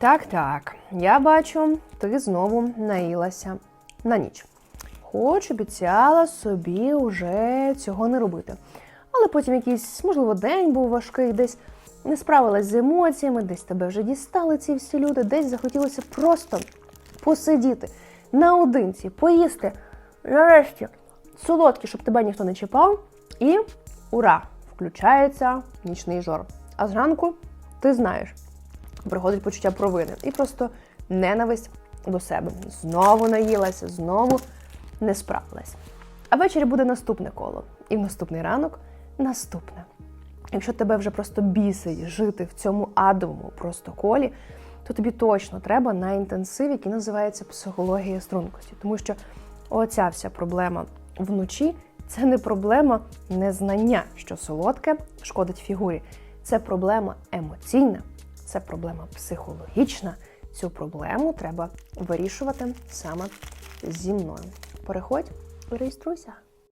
Так, так, я бачу, ти знову наїлася на ніч. Хоч обіцяла собі уже цього не робити. Але потім якийсь, можливо, день був важкий, десь не справилась з емоціями, десь тебе вже дістали ці всі люди, десь захотілося просто посидіти наодинці, поїсти. Нарешті солодкі, щоб тебе ніхто не чіпав. І ура! Включається нічний жор. А зранку ти знаєш, приходить почуття провини і просто ненависть до себе. Знову наїлася, знову не справилась. А ввечері буде наступне коло, і в наступний ранок наступне. Якщо тебе вже просто бісить жити в цьому адовому просто колі, то тобі точно треба на інтенсив, який називається психологія стрункості. Тому що оця вся проблема вночі це не проблема незнання, що солодке шкодить фігурі. Це проблема емоційна, це проблема психологічна. Цю проблему треба вирішувати саме зі мною. Переходь реєструйся.